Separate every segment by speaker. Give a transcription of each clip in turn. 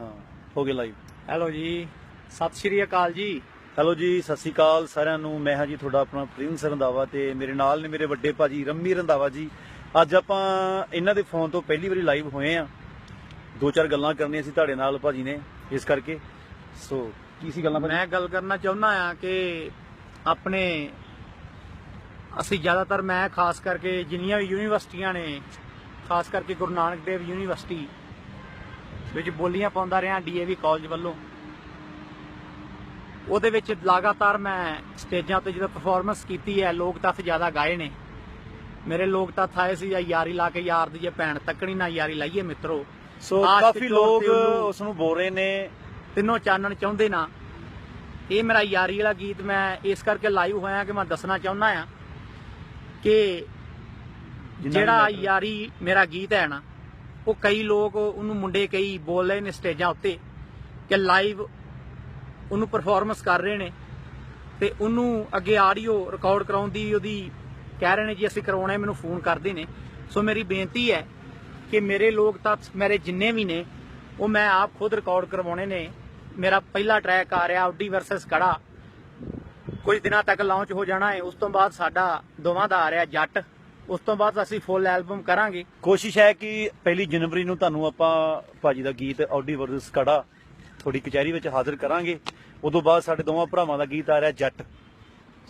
Speaker 1: ਹਾਂ ਹੋ ਗਏ ਲਾਈਵ
Speaker 2: ਹੈਲੋ ਜੀ ਸਤਿ ਸ਼੍ਰੀ ਅਕਾਲ ਜੀ।
Speaker 1: ਹੈਲੋ ਜੀ ਸਤਿ ਸ਼੍ਰੀ ਅਕਾਲ ਸਾਰਿਆਂ ਨੂੰ। ਮੈਂ ਹਾਂ ਜੀ ਤੁਹਾਡਾ ਆਪਣਾ ਪ੍ਰਿੰਸ ਰੰਧਾਵਾ ਤੇ ਮੇਰੇ ਨਾਲ ਨੇ ਮੇਰੇ ਵੱਡੇ ਭਾਜੀ ਰੰਮੀ ਰੰਧਾਵਾ ਜੀ। ਅੱਜ ਆਪਾਂ ਇਹਨਾਂ ਦੇ ਫੋਨ ਤੋਂ ਪਹਿਲੀ ਵਾਰੀ ਲਾਈਵ ਹੋਏ ਆ ਦੋ ਚਾਰ ਗੱਲਾਂ ਕਰਨੀਆਂ ਸੀ ਤੁਹਾਡੇ ਨਾਲ ਭਾਜੀ ਨੇ ਇਸ ਕਰਕੇ। ਸੋ ਕੀ ਸੀ ਗੱਲਾਂ
Speaker 2: ਮੈਂ ਗੱਲ ਕਰਨਾ ਚਾਹੁੰਦਾ ਆ ਕਿ ਆਪਣੇ ਅਸੀਂ ਜ਼ਿਆਦਾਤਰ ਮੈਂ ਖਾਸ ਕਰਕੇ ਜਿੰਨੀਆਂ ਵੀ ਯੂਨੀਵਰਸਿਟੀਆਂ ਨੇ ਖਾਸ ਕਰਕੇ ਗੁਰੂ ਨਾਨਕ ਦੇਵ ਯੂਨੀਵਰਸਿਟੀ ਵਿੱਚ ਬੋਲੀਆਂ ਪਾਉਂਦਾ ਰਿਹਾ ਡੀਏਵੀ ਕਾਲਜ ਵੱਲੋਂ। ਉਹਦੇ ਵਿੱਚ ਲਗਾਤਾਰ ਮੈਂ ਸਟੇਜਾਂ ਤੇ ਜਦੋਂ ਪਰਫਾਰਮੈਂਸ ਕੀਤੀ ਹੈ ਲੋਕ ਤੱਥ ਜ਼ਿਆਦਾ ਗਾਏ ਨੇ। ਮੇਰੇ ਲੋਕ ਤੱਥ ਆਏ ਸੀ ਜਾਂ ਯਾਰੀ ਲਾ ਕੇ ਯਾਰ ਦੀ ਜੇ ਭੈਣ ਤੱਕਣੀ ਨਾ ਯਾਰੀ ਲਾਈਏ ਮਿੱਤਰੋ।
Speaker 1: ਸੋ ਕਾਫੀ ਲੋਕ
Speaker 2: ਤੇ।
Speaker 1: ਉਸ ਨੂੰ ਬੋਲ ਰਹੇ ਨੇ।
Speaker 2: ਤਿੰਨੋਂ ਚਾਨਣ ਚਾਹੁੰਦੇ ਨਾ। ਇਹ ਮੇਰਾ ਯਾਰੀ ਵਾਲਾ ਗੀਤ ਮੈਂ ਇਸ ਕਰਕੇ ਲਾਈਵ ਹੋਇਆ ਕਿ ਮੈਂ ਦੱਸਣਾ ਚਾਹੁੰਦਾ ਆ ਕਿ ਜਿਹੜਾ ਯਾਰੀ ਮੇਰਾ ਗੀਤ ਹੈ ਨਾ ਉਹ ਕਈ ਲੋਕ ਉਹਨੂੰ ਮੁੰਡੇ ਕਈ ਬੋਲ ਰਹੇ ਨੇ ਸਟੇਜਾਂ ਉੱਤੇ ਕਿ ਲਾਈਵ ਉਹਨੂੰ ਪਰਫਾਰਮੈਂਸ ਕਰ ਰਹੇ ਨੇ ਤੇ ਉਹਨੂੰ ਅੱਗੇ ਆਡੀਓ ਰਿਕਾਰਡ ਕਰਾਉਣ ਦੀ ਉਹਦੀ ਕਹਿ ਰਹੇ ਨੇ ਜੀ, ਅਸੀਂ ਕਰਵਾਉਣਾ ਹੈ, ਮੈਨੂੰ ਫੋਨ ਕਰਦੇ ਨੇ। ਸੋ ਮੇਰੀ ਬੇਨਤੀ ਹੈ ਕਿ ਮੇਰੇ ਲੋਕ ਤਾਂ ਮੇਰੇ ਜਿੰਨੇ ਵੀ ਨੇ, ਉਹ ਮੈਂ ਆਪ ਖੁਦ ਰਿਕਾਰਡ ਕਰਵਾਉਣੇ ਨੇ। ਮੇਰਾ ਪਹਿਲਾ ਟਰੈਕ ਆ ਰਿਹਾ ਆਡੀ ਵਰਸਸ ਕੜਾ ਕੁਝ ਦਿਨਾਂ ਤੱਕ ਲਾਂਚ ਹੋ ਜਾਣਾ ਹੈ, ਉਸ ਤੋਂ ਬਾਅਦ ਸਾਡਾ ਦੋਵਾਂ ਦਾ ਆ ਰਿਹਾ ਜੱਟ। ਉਸ ਤੋਂ ਬਾਅਦ ਅਸੀਂ ਫੁੱਲ ਐਲਬਮ ਕਰਾਂਗੇ।
Speaker 1: ਕੋਸ਼ਿਸ਼ ਹੈ ਕਿ ਪਹਿਲੀ ਜਨਵਰੀ ਨੂੰ ਤੁਹਾਨੂੰ ਆਪਾਂ ਭਾਜੀ ਦਾ ਗੀਤ ਆਡੀ ਵਰਸ ਕੜਾ ਥੋੜੀ ਕਚਹਿਰੀ ਵਿੱਚ ਹਾਜ਼ਰ ਕਰਾਂਗੇ। ਉਦੋਂ ਬਾਅਦ ਸਾਡੇ ਦੋਵਾਂ ਭਰਾਵਾਂ ਦਾ ਗੀਤ ਆ ਰਿਹਾ ਜੱਟ।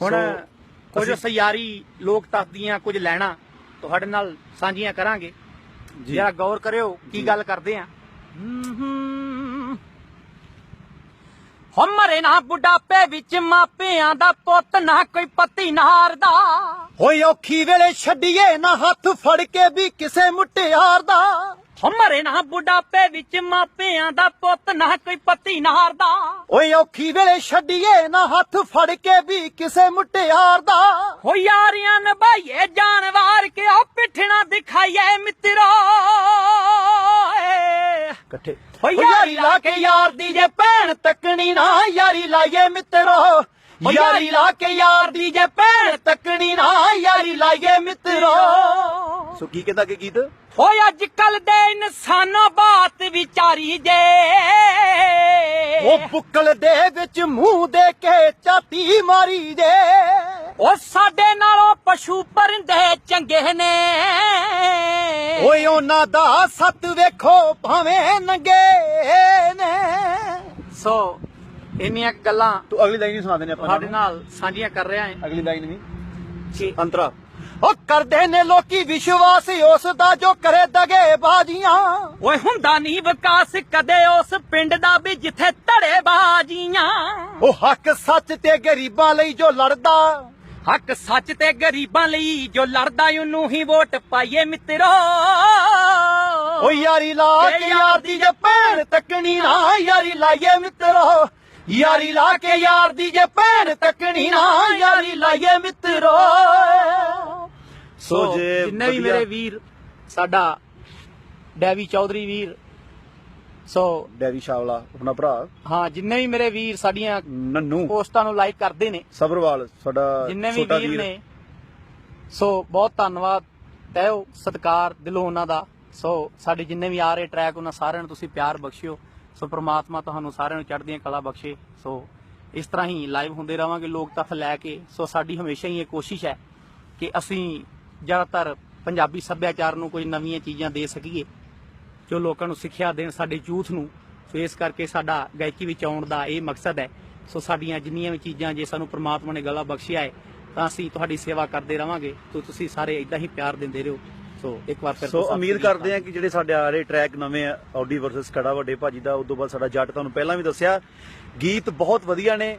Speaker 2: ਹੁਣ ਕੁਝ ਸਿਆਰੀ ਲੋਕ ਤੱਕ ਦੀਆਂ ਕੁਝ ਲੈਣਾ ਤੁਹਾਡੇ ਨਾਲ ਸਾਂਝੀਆਂ ਕਰਾਂਗੇ।
Speaker 1: ਜੀ।
Speaker 2: ਜਰਾ ਗੌਰ ਕਰਿਓ। ਕੀ ਗੱਲ ਕਰਦੇ ਆ। ਹਮਰੇ ਨਾ ਬੁਢਾਪੇ ਵਿੱਚ ਮਾਪਿਆਂ ਦਾ ਪੁੱਤ ਨਾ ਕੋਈ ਪਤੀ ਨਾਰਦਾ।
Speaker 3: ਹੋਏ ਔਖੀ ਵੇਲੇ ਛੱਡੀਏ ਨਾ ਹੱਥ ਫੜ ਕੇ ਵੀ ਕਿਸੇ ਮੁਟਿਆਰ ਦਾ।
Speaker 2: ਹਮਰੇ ਨਾ ਬੁਢਾਪੇ ਵਿੱਚ ਮਾਪਿਆਂ ਦਾ ਪੁੱਤ ਨਾ ਕੋਈ ਪਤੀ ਨਾਰਦਾ।
Speaker 3: ਓਏ ਔਖੀ ਵੇਲੇ ਛੱਡੀਏ ਨਾ ਹੱਥ ਫੜ ਕੇ ਵੀ ਕਿਸੇ ਮੁਟਿਆਰ ਦਾ।
Speaker 2: ਹੋ ਯਾਰੀਆਂ ਨਿਭਾਈਏ ਜਾਨਵਾਰ ਕੇ ਆ ਪਿੱਠਣਾ ਦਿਖਾਈਏ ਮਿੱਤਰੋ।
Speaker 3: ਯਾਰੀ ਲਾ ਕੇ ਯਾਰ ਦੀ ਜੇ ਭੈਣ ਤੱਕਣੀ ਨਾ ਯਾਰੀ ਲਾਈਏ ਮਿੱਤਰੋ। ਯਾਰੀ ਲਾ ਕੇ ਯਾਰ ਦੀ ਜੇ ਭੈਣ ਤੱਕਣੀ ਨਾ ਯਾਰੀ ਲਾਈਏ ਮਿੱਤਰੋ।
Speaker 1: ਸੋ ਕੀ ਕਹਿੰਦਾ ਕਿ ਗੀਤ?
Speaker 2: ਹੋਏ ਅੱਜ ਕੱਲ ਦੇ ਇਨਸਾਨੋ ਬਾਤ ਵਿਚਾਰੀ ਜੇ।
Speaker 3: ਉਹ ਬੁੱਕਲ ਦੇ ਵਿੱਚ ਮੂੰਹ ਦੇ ਕੇ ਚਾਤੀ ਮਾਰੀ ਜੇ।
Speaker 2: ਉਹ ਸਾਡੇ ਨਾਲੋਂ ਪਸ਼ੂ ਪਰਿੰਦੇ ਚੰਗੇ ਨੇ।
Speaker 3: ਓਏ ਉਹਨਾਂ ਦਾ ਸੱਤ ਵੇਖੋ ਭਾਵੇਂ ਨੰਗੇ ਨੇ।
Speaker 2: ਸੋ ਇੰਨੀਆਂ ਗੱਲਾਂ
Speaker 1: ਤੂੰ ਅਗਲੀ ਲਾਈਨ ਹੀ ਸੁਣਾ ਦੇਣੇ ਆਪਾਂ
Speaker 2: ਤੁਹਾਡੇ ਨਾਲ ਸਾਂਝੀਆਂ ਕਰ ਰਿਹਾ ਹਾਂ।
Speaker 1: ਅਗਲੀ ਲਾਈਨ ਵੀ।
Speaker 2: ਕਿ
Speaker 1: ਅੰਤਰਾ।
Speaker 3: ਉਹ ਕਰਦੇ ਨੇ ਲੋਕੀ ਵਿਸ਼ਵਾਸ ਉਸ ਦਾ ਜੋ ਕਰੇ ਦਗੇ ਬਾਜੀਆਂ
Speaker 2: ਓਏ ਹੁੰਦਾ ਨਹੀਂ ਵਿਕਾਸ ਕਦੇ ਉਸ ਪਿੰਡ ਦਾ ਵੀ ਜਿੱਥੇ ਧੜੇ ਬਾਜੀਆਂ
Speaker 3: ਉਹ ਹੱਕ ਸੱਚ ਤੇ ਗਰੀਬਾਂ ਲਈ ਜੋ ਲੜਦਾ।
Speaker 2: ਹੱਕ ਸੱਚ ਤੇ ਗਰੀਬਾਂ ਲਈ ਜੋ ਲੜਦਾ ਉਹਨੂੰ ਹੀ ਵੋਟ ਪਾਈਏ ਮਿੱਤਰੋ।
Speaker 3: ਓ ਯਾਰੀ ਲਾ ਕੇ ਯਾਰ ਦੀ ਜੇ ਭੈਣ ਤੱਕਣੀ ਨਾ ਯਾਰੀ ਲਾਈਏ ਮਿੱਤਰੋ। ਯਾਰੀ ਲਾ ਕੇ ਯਾਰ ਦੀ ਜੇ ਭੈਣ ਤੱਕਣੀ ਨਾ ਯਾਰੀ ਲਾਈਏ ਮਿੱਤਰੋ।
Speaker 1: ਸੋ ਜੇ
Speaker 2: ਜਿੰਨੇ ਵੀ ਮੇਰੇ ਵੀਰ ਸਾਡਾ ਡੈਵੀ ਚੌਧਰੀ ਵੀਰ ਸੋ
Speaker 1: ਡੈਵੀ ਸ਼ਾਵਲਾ ਆਪਣਾ ਭਰਾ?
Speaker 2: ਹਾਂ ਜਿੰਨੇ ਵੀ ਮੇਰੇ ਵੀਰ ਸਾਡੀਆਂ
Speaker 1: ਨੰਨੂ।
Speaker 2: ਪੋਸਟਾਂ ਨੂੰ ਲਾਈਕ ਕਰਦੇ ਨੇ।
Speaker 1: ਸਬਰਵਾਲ ਸਾਡਾ
Speaker 2: ਜਿੰਨੇ ਵੀ ਵੀਰ ਨੇ। ਸੋ ਬਹੁਤ ਧੰਨਵਾਦ ਤਹਿਓ ਸਤਿਕਾਰ ਦਿਲੋਂ ਉਹਨਾਂ ਦਾ। ਸੋ ਸਾਡੇ ਜਿੰਨੇ ਵੀ ਆ ਰਹੇ ਟਰੈਕ ਉਹਨਾਂ ਸਾਰਿਆਂ ਨੂੰ ਤੁਸੀਂ ਪਿਆਰ ਬਖਸ਼ਿਓ। ਸੋ ਪ੍ਰਮਾਤਮਾ ਤੁਹਾਨੂੰ ਸਾਰਿਆਂ ਨੂੰ ਚੜ੍ਹਦੀਆਂ ਕਲਾ ਬਖਸ਼ੇ। ਸੋ ਇਸ ਤਰ੍ਹਾਂ ਹੀ ਲਾਈਵ ਹੁੰਦੇ ਰਵਾਂਗੇ ਲੋਕ ਤੱਥ ਲੈ ਕੇ। ਸੋ ਸਾਡੀ ਹਮੇਸ਼ਾ ਹੀ ਇਹ ਕੋਸ਼ਿਸ਼ ਹੈ ਕਿ ਅਸੀਂ ਜ਼ਿਆਦਾਤਰ ਪੰਜਾਬੀ ਸੱਭਿਆਚਾਰ ਨੂੰ ਕੁਝ ਨਵੀਆਂ ਚੀਜ਼ਾਂ ਦੇ ਸਕੀਏ। ਜੋ ਲੋਕਾਂ ਨੂੰ ਸਿੱਖਿਆ ਦੇਣ ਸਾਡੇ ਯੂਥ ਨੂੰ ਸੋ ਇਸ ਕਰਕੇ ਸਾਡਾ ਗਾਇਕੀ ਵਿੱਚ ਆਉਣ ਦਾ ਇਹ ਮਕਸਦ ਹੈ। ਸੋ ਸਾਡੀਆਂ ਜਿੰਨੀਆਂ ਵੀ ਚੀਜ਼ਾਂ ਜੇ ਸਾਨੂੰ ਪ੍ਰਮਾਤਮਾ ਨੇ ਗਲਾ ਬਖਸ਼ਿਆ ਹੈ ਤਾਂ ਅਸੀਂ ਤੁਹਾਡੀ ਸੇਵਾ ਕਰਦੇ ਰਵਾਂਗੇ। ਤੋ ਤੁਸੀਂ ਸਾਰੇ ਇਦਾਂ ਹੀ ਪਿਆਰ ਦਿੰਦੇ ਰਹੋ। ਸੋ ਇੱਕ ਵਾਰ ਫਿਰ
Speaker 1: ਸੋ
Speaker 2: ਤੋਂ
Speaker 1: ਉਮੀਦ। ਕਰਦੇ ਆ ਕਿ ਜਿਹੜੇ ਸਾਡੇ ਆ ਰਹੇ ਟਰੈਕ ਨਵੇਂ ਆ ਆਡੀ ਵਰਸਸ ਕੜਾ ਵੱਡੇ ਭਾਜੀ ਦਾ ਉਦੋਂ ਬਾਅਦ ਸਾਡਾ ਜੱਟ ਤੁਹਾਨੂੰ ਪਹਿਲਾਂ ਵੀ ਦੱਸਿਆ ਗੀਤ ਬਹੁਤ ਵਧੀਆ ਨੇ।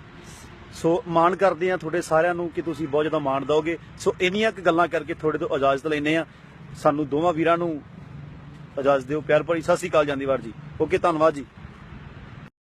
Speaker 1: ਸੋ ਮਾਣ ਕਰਦੇ ਆ ਤੁਹਾਡੇ ਸਾਰਿਆਂ ਨੂੰ ਕਿ ਤੁਸੀਂ ਬਹੁਤ ਜ਼ਿਆਦਾ ਮਾਣ ਦਿਓਗੇ। ਸੋ ਇੰਨੀਆਂ ਕੁ ਗੱਲਾਂ ਕਰਕੇ ਤੁਹਾਡੇ ਤੋਂ ਇਜਾਜ਼ਤ ਲੈਨੇ ਆ ਸਾਨੂੰ ਦੋਵਾਂ ਵੀਰਾਂ ਨੂੰ ਇਜਾਜ਼ਤ ਦਿਓ। ਪਿਆਰ ਭਰੀ ਸਤਿ ਸ੍ਰੀ ਅਕਾਲ ਜਾਂਦੀਵਾਰ ਜੀ। ਓਕੇ ਧੰਨਵਾਦ ਜੀ।